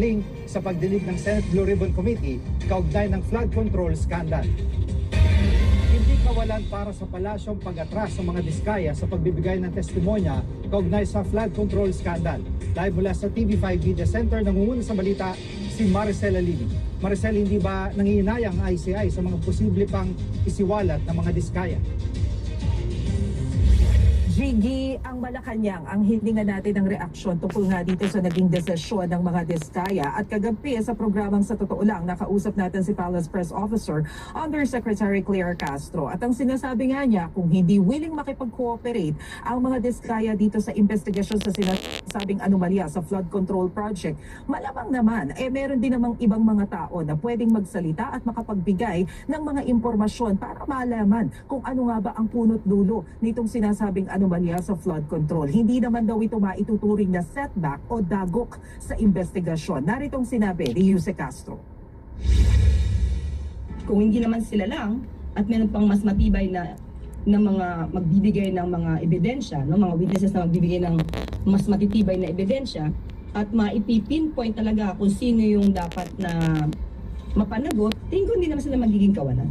sinungaling sa pagdinig ng Senate Blue Ribbon Committee kaugnay ng flood control scandal. Hindi kawalan para sa palasyong pag-atras ng mga diskaya sa pagbibigay ng testimonya kaugnay sa flood control scandal. Live mula sa TV5 Media Center, nangunguna sa balita si Maricel Alini. Maricel, hindi ba nangihinayang ang ICI sa mga posible pang isiwalat ng mga diskaya? Gigi, ang Malacanang ang hininga natin ng reaksyon tungkol nga dito sa naging desisyon ng mga diskaya. At kagabi sa programang sa totoo lang nakausap natin si Palace Press Officer Undersecretary Claire Castro. At ang sinasabi nga niya kung hindi willing makipag-cooperate ang mga diskaya dito sa investigasyon sa sinasabing anomalya sa flood control project malamang naman eh meron din namang ibang mga tao na pwedeng magsalita at makapagbigay ng mga impormasyon para malaman kung ano nga ba ang punot dulo nitong sinasabing anomalya sa flood control. Hindi naman daw ito maituturing na setback o dagok sa investigasyon. Naritong sinabi ni Jose Castro. kung hindi naman sila lang at meron pang mas matibay na na mga magbibigay ng mga ebidensya, no, mga witnesses na magbibigay ng mas matitibay na ebidensya at maipipinpoint talaga kung sino yung dapat na mapanagot, tingin ko hindi naman sila magiging kawalan.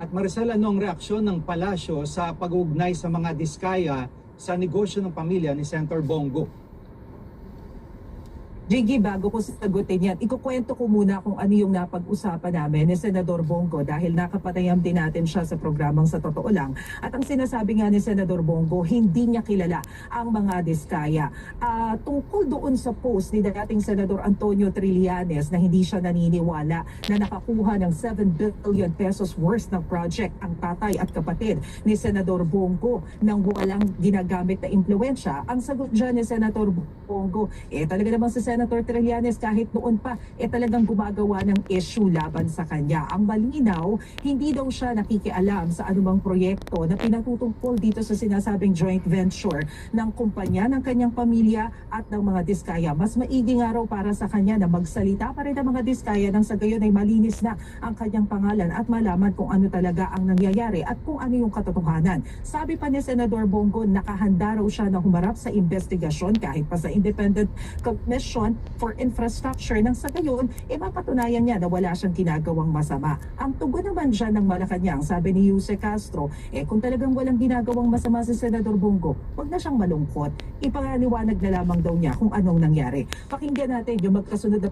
At Maricel, ano ang reaksyon ng palasyo sa pag-ugnay sa mga diskaya sa negosyo ng pamilya ni Senator Bongo? Jiggy, bago ko sagutin yan, ikukwento ko muna kung ano yung napag-usapan namin ni Senador Bongo dahil nakapatayam din natin siya sa programang sa totoo lang. At ang sinasabi nga ni Senador Bongo, hindi niya kilala ang mga diskaya. Ah, tungkol doon sa post ni dating Senador Antonio Trillanes na hindi siya naniniwala na nakakuha ng 7 billion pesos worth ng project ang tatay at kapatid ni Senador Bongo nang walang ginagamit na impluensya. Ang sagot dyan ni Senator Bongo, eh talaga namang si Senator Trillanes kahit noon pa, eh talagang gumagawa ng issue laban sa kanya. Ang malinaw, hindi daw siya nakikialam sa anumang proyekto na pinatutungkol dito sa sinasabing joint venture ng kumpanya ng kanyang pamilya at ng mga diskaya. Mas maigi nga raw para sa kanya na magsalita pa rin ang mga diskaya nang sa gayon ay malinis na ang kanyang pangalan at malaman kung ano talaga ang nangyayari at kung ano yung katotohanan. Sabi pa ni Senador Bongo, nakahanda raw siya na humarap sa investigasyon kahit pa sa Independent Commission for Infrastructure nang sa gayon, e mapatunayan niya na wala siyang ginagawang masama. Ang tugon naman dyan ng Malacanang, sabi ni Jose Castro, eh kung talagang walang ginagawang masama si Senador Bongo, huwag na siyang malungkot. Ipaliwanag na lamang daw niya kung anong nangyari. Pakinggan natin yung magkasunod na